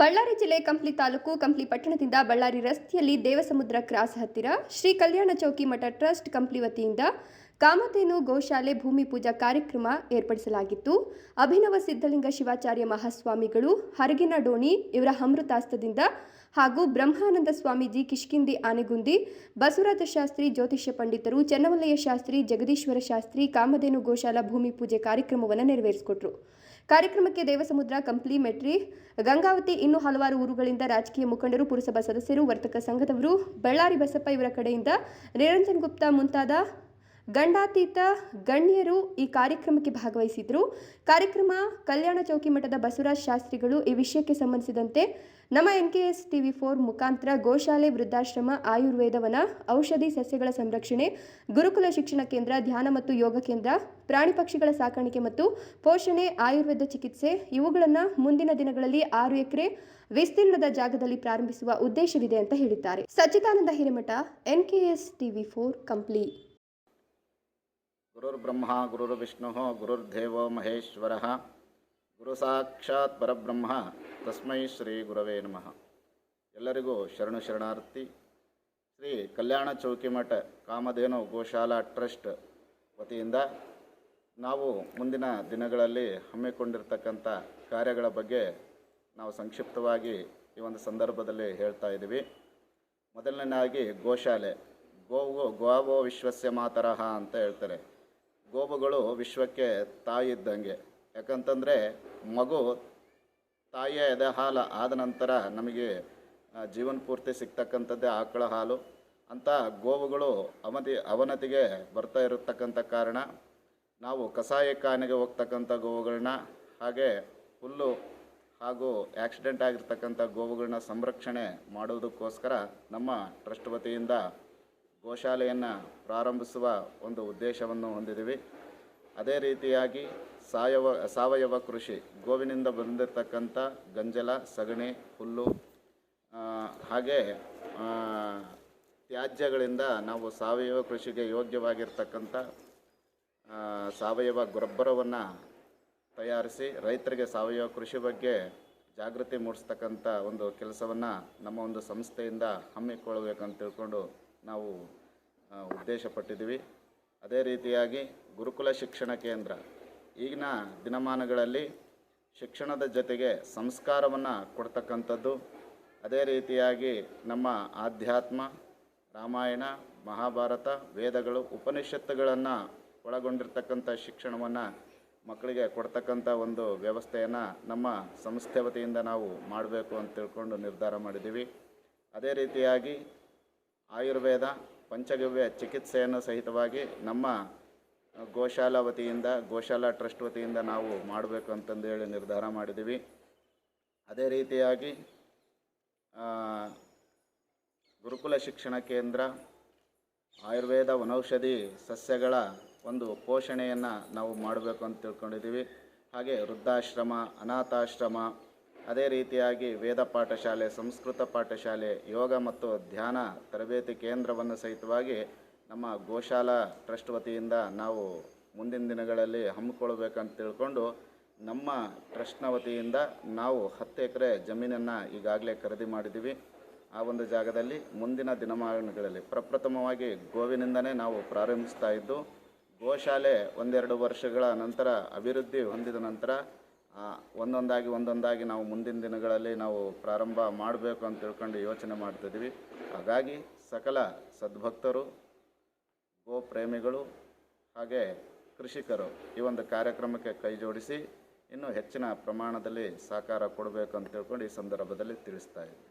ಬಳ್ಳಾರಿ ಜಿಲ್ಲೆ ಕಂಪ್ಲಿ ತಾಲೂಕು, ಕಂಪ್ಲಿ ಪಟ್ಟಣದಿಂದ ಬಳ್ಳಾರಿ ರಸ್ತೆಯಲ್ಲಿ ದೇವಸಮುದ್ರ ಕ್ರಾಸ್ ಹತ್ತಿರ ಶ್ರೀ ಕಲ್ಯಾಣ ಚೌಕಿ ಮಠ ಟ್ರಸ್ಟ್ ಕಂಪ್ಲಿ ವತಿಯಿಂದ ಕಾಮಧೇನು ಗೋಶಾಲೆ ಭೂಮಿ ಪೂಜಾ ಕಾರ್ಯಕ್ರಮ ಏರ್ಪಡಿಸಲಾಗಿತ್ತು. ಅಭಿನವ ಸಿದ್ಧಲಿಂಗ ಶಿವಾಚಾರ್ಯ ಮಹಾಸ್ವಾಮಿಗಳು, ಹರಗಿನ ಡೋಣಿ ಇವರ ಅಮೃತಾಸ್ತದಿಂದ ಹಾಗೂ ಬ್ರಹ್ಮಾನಂದ ಸ್ವಾಮೀಜಿ ಕಿಷ್ಕಿಂದಿ ಆನೆಗುಂದಿ, ಬಸವರಾಜ ಶಾಸ್ತ್ರಿ ಜ್ಯೋತಿಷ್ಯ ಪಂಡಿತರು ಚೆನ್ನಮಲ್ಲಯ್ಯ ಶಾಸ್ತ್ರಿ ಜಗದೀಶ್ವರ ಶಾಸ್ತ್ರಿ, ಕಾಮಧೇನು ಗೋಶಾಲಾ ಭೂಮಿ ಪೂಜೆ ಕಾರ್ಯಕ್ರಮವನ್ನು ನೆರವೇರಿಸಿಕೊಟ್ರು. ಕಾರ್ಯಕ್ರಮಕ್ಕೆ ದೇವಸಮುದ್ರ, ಕಂಪ್ಲಿ, ಮೆಟ್ರಿ, ಗಂಗಾವತಿ ಇನ್ನು ಹಲವಾರು ಊರುಗಳಿಂದ ರಾಜಕೀಯ ಮುಖಂಡರು, ಪುರಸಭಾ ಸದಸ್ಯರು, ವರ್ತಕ ಸಂಘದವರು, ಬಳ್ಳಾರಿ ಬಸಪ್ಪ ಇವರ ಕಡೆಯಿಂದ ನಿರಂಜನ್ ಗುಪ್ತಾ ಮುಂತಾದ ಗಂಡಾತೀತ ಗಣ್ಯರು ಈ ಕಾರ್ಯಕ್ರಮಕ್ಕೆ ಭಾಗವಹಿಸಿದ್ರು. ಕಾರ್ಯಕ್ರಮ ಕಲ್ಯಾಣ ಚೌಕಿ ಮಠದ ಬಸವರಾಜ್ ಶಾಸ್ತ್ರಿಗಳು ಈ ವಿಷಯಕ್ಕೆ ಸಂಬಂಧಿಸಿದಂತೆ ನಮ್ಮ N K S TV four ಮುಖಾಂತರ ಗೋಶಾಲೆ ವೃದ್ಧಾಶ್ರಮ ಆಯುರ್ವೇದವನ ಔಷಧಿ ಸಸ್ಯಗಳ ಸಂರಕ್ಷಣೆ, ಗುರುಕುಲ ಶಿಕ್ಷಣ ಕೇಂದ್ರ, ಧ್ಯಾನ ಮತ್ತು ಯೋಗ ಕೇಂದ್ರ, ಪ್ರಾಣಿ ಪಕ್ಷಿಗಳ ಸಾಕಾಣಿಕೆ ಮತ್ತು ಪೋಷಣೆ, ಆಯುರ್ವೇದ ಚಿಕಿತ್ಸೆ ಇವುಗಳನ್ನು ಮುಂದಿನ ದಿನಗಳಲ್ಲಿ ಆರು ಎಕರೆ ವಿಸ್ತೀರ್ಣದ ಜಾಗದಲ್ಲಿ ಪ್ರಾರಂಭಿಸುವ ಉದ್ದೇಶವಿದೆ ಅಂತ ಹೇಳಿದ್ದಾರೆ. Sachidananda Hiremath, N K S TV four, Kampli. ಗುರುರ್ಬ್ರಹ್ಮ, ಗುರುರ್ವಿಷ್ಣು, ಗುರುರ್ದೇವೋ ಮಹೇಶ್ವರ. ಗುರು ಸಾಕ್ಷಾತ್ ಪರಬ್ರಹ್ಮ, ತಸ್ಮೈ ಶ್ರೀ ಗುರವೇ ನಮಃ. ಎಲ್ಲರಿಗೂ ಶರಣು ಶರಣಾರ್ಥಿ. ಶ್ರೀ ಕಲ್ಯಾಣ ಚೌಕಿಮಠ ಕಾಮಧೇನು ಗೋಶಾಲಾ ಟ್ರಸ್ಟ್ ವತಿಯಿಂದ ನಾವು ಮುಂದಿನ ದಿನಗಳಲ್ಲಿ ಹಮ್ಮಿಕೊಂಡಿರ್ತಕ್ಕಂಥ ಕಾರ್ಯಗಳ ಬಗ್ಗೆ ನಾವು ಸಂಕ್ಷಿಪ್ತವಾಗಿ ಈ ಒಂದು ಸಂದರ್ಭದಲ್ಲಿ ಹೇಳ್ತಾ ಇದ್ದೀವಿ. ಮೊದಲನೇದಾಗಿ ಗೋಶಾಲೆ. ಗೋವು ಗೋವೋ ವಿಶ್ವಸ್ಯ ಮಾತರಹ ಅಂತ ಹೇಳ್ತಾರೆ. ಗೋವುಗಳು ವಿಶ್ವಕ್ಕೆ ತಾಯಿ ಇದ್ದಂಗೆ ಯಾಕಂತಂದರೆ ಮಗು ತಾಯಿಯ ಎದೆ ಹಾಲು ಆದ ನಂತರ ನಮಗೆ ಜೀವನ ಪೂರ್ತಿ ಸಿಗ್ತಕ್ಕಂಥದ್ದೇ ಆಕಳ ಹಾಲು. ಅಂಥ ಗೋವುಗಳು ಅವಧಿ, ಅವನತಿಗೆ ಬರ್ತಾ ಇರತಕ್ಕಂಥ ಕಾರಣ ನಾವು ಕಸಾಯಖಾನೆಗೆ ಹೋಗ್ತಕ್ಕಂಥ ಗೋವುಗಳನ್ನ ಹಾಗೆ ಹುಲ್ಲು ಹಾಗೂ ಆಕ್ಸಿಡೆಂಟ್ ಆಗಿರ್ತಕ್ಕಂಥ ಗೋವುಗಳನ್ನ ಸಂರಕ್ಷಣೆ ಮಾಡೋದಕ್ಕೋಸ್ಕರ ನಮ್ಮ ಟ್ರಸ್ಟ್ ವತಿಯಿಂದ ಗೋಶಾಲೆಯನ್ನು ಪ್ರಾರಂಭಿಸುವ ಒಂದು ಉದ್ದೇಶವನ್ನು ಹೊಂದಿದ್ದೀವಿ. ಅದೇ ರೀತಿಯಾಗಿ ಸಾವಯವ ಸಾವಯವ ಕೃಷಿ, ಗೋವಿನಿಂದ ಬಂದಿರತಕ್ಕಂಥ ಗಂಜಲ, ಸಗಣಿ, ಹುಲ್ಲು ಹಾಗೆ ತ್ಯಾಜ್ಯಗಳಿಂದ ನಾವು ಸಾವಯವ ಕೃಷಿಗೆ ಯೋಗ್ಯವಾಗಿರ್ತಕ್ಕಂಥ ಸಾವಯವ ಗೊಬ್ಬರವನ್ನು ತಯಾರಿಸಿ ರೈತರಿಗೆ ಸಾವಯವ ಕೃಷಿ ಬಗ್ಗೆ ಜಾಗೃತಿ ಮೂಡಿಸ್ತಕ್ಕಂಥ ಒಂದು ಕೆಲಸವನ್ನು ನಮ್ಮ ಒಂದು ಸಂಸ್ಥೆಯಿಂದ ಹಮ್ಮಿಕೊಳ್ಳಬೇಕಂತ ತಿಳ್ಕೊಂಡು ನಾವು ಉದ್ದೇಶಪಟ್ಟಿದ್ದೀವಿ. ಅದೇ ರೀತಿಯಾಗಿ ಗುರುಕುಲ ಶಿಕ್ಷಣ ಕೇಂದ್ರ ಈಗಿನ ದಿನಮಾನಗಳಲ್ಲಿ ಶಿಕ್ಷಣದ ಜೊತೆಗೆ ಸಂಸ್ಕಾರವನ್ನು ಕೊಡ್ತಕ್ಕಂಥದ್ದು, ಅದೇ ರೀತಿಯಾಗಿ ನಮ್ಮ ಆಧ್ಯಾತ್ಮ, ರಾಮಾಯಣ, ಮಹಾಭಾರತ, ವೇದಗಳು, ಉಪನಿಷತ್ತುಗಳನ್ನು ಒಳಗೊಂಡಿರ್ತಕ್ಕಂಥ ಶಿಕ್ಷಣವನ್ನು ಮಕ್ಕಳಿಗೆ ಕೊಡ್ತಕ್ಕಂಥ ಒಂದು ವ್ಯವಸ್ಥೆಯನ್ನು ನಮ್ಮ ಸಂಸ್ಥೆ ವತಿಯಿಂದ ನಾವು ಮಾಡಬೇಕು ಅಂತ ತಿಳ್ಕೊಂಡು ನಿರ್ಧಾರ ಮಾಡಿದ್ದೀವಿ. ಅದೇ ರೀತಿಯಾಗಿ ಆಯುರ್ವೇದ, ಪಂಚಗವ್ಯ ಚಿಕಿತ್ಸೆಯನ್ನು ಸಹಿತವಾಗಿ ನಮ್ಮ ಗೋಶಾಲಾ ವತಿಯಿಂದ, ಗೋಶಾಲಾ ಟ್ರಸ್ಟ್ ವತಿಯಿಂದ ನಾವು ಮಾಡಬೇಕು ಅಂತಂದು ಹೇಳಿ ನಿರ್ಧಾರ ಮಾಡಿದ್ದೀವಿ. ಅದೇ ರೀತಿಯಾಗಿ ಗುರುಕುಲ ಶಿಕ್ಷಣ ಕೇಂದ್ರ, ಆಯುರ್ವೇದ ವನೌಷಧಿ ಸಸ್ಯಗಳ ಒಂದು ಪೋಷಣೆಯನ್ನು ನಾವು ಮಾಡಬೇಕು ಅಂತ ತಿಳ್ಕೊಂಡಿದ್ದೀವಿ. ಹಾಗೆ ವೃದ್ಧಾಶ್ರಮ, ಅನಾಥಾಶ್ರಮ ಅದೇ ರೀತಿಯಾಗಿ ವೇದ ಪಾಠಶಾಲೆ, ಸಂಸ್ಕೃತ ಪಾಠಶಾಲೆ, ಯೋಗ ಮತ್ತು ಧ್ಯಾನ ತರಬೇತಿ ಕೇಂದ್ರವನ್ನು ಸಹಿತವಾಗಿ ನಮ್ಮ ಗೋಶಾಲಾ ಟ್ರಸ್ಟ್ ವತಿಯಿಂದ ನಾವು ಮುಂದಿನ ದಿನಗಳಲ್ಲಿ ಹಮ್ಮಿಕೊಳ್ಬೇಕಂತ ತಿಳ್ಕೊಂಡು ನಮ್ಮ ಟ್ರಸ್ಟ್ನ ವತಿಯಿಂದ ನಾವು ಹತ್ತು ಎಕರೆ ಜಮೀನನ್ನು ಈಗಾಗಲೇ ಖರೀದಿ ಮಾಡಿದ್ದೀವಿ. ಆ ಒಂದು ಜಾಗದಲ್ಲಿ ಮುಂದಿನ ದಿನಮಾನಗಳಲ್ಲಿ ಪ್ರಪ್ರಥಮವಾಗಿ ಗೋವಿನಿಂದನೇ ನಾವು ಪ್ರಾರಂಭಿಸ್ತಾ ಇದ್ದು, ಗೋಶಾಲೆ ಒಂದೆರಡು ವರ್ಷಗಳ ನಂತರ ಅಭಿವೃದ್ಧಿ ಹೊಂದಿದ ನಂತರ ಒಂದೊಂದಾಗಿ ಒಂದೊಂದಾಗಿ ನಾವು ಮುಂದಿನ ದಿನಗಳಲ್ಲಿ ನಾವು ಪ್ರಾರಂಭ ಮಾಡಬೇಕು ಅಂತ ತಿಳ್ಕೊಂಡು ಯೋಚನೆ ಮಾಡ್ತಿದ್ದೀವಿ ಹಾಗಾಗಿ ಸಕಲ ಸದ್ಭಕ್ತರು ಗೋ ಪ್ರೇಮಿಗಳು ಹಾಗೆ ಕೃಷಿಕರು ಈ ಒಂದು ಕಾರ್ಯಕ್ರಮಕ್ಕೆ ಕೈ ಜೋಡಿಸಿ ಇನ್ನೂ ಹೆಚ್ಚಿನ ಪ್ರಮಾಣದಲ್ಲಿ ಸಹಕಾರ ಕೊಡಬೇಕು ಅಂತ ತಿಳ್ಕೊಂಡು ಈ ಸಂದರ್ಭದಲ್ಲಿ ತಿಳಿಸ್ತಾ ಇದ್ದೀನಿ.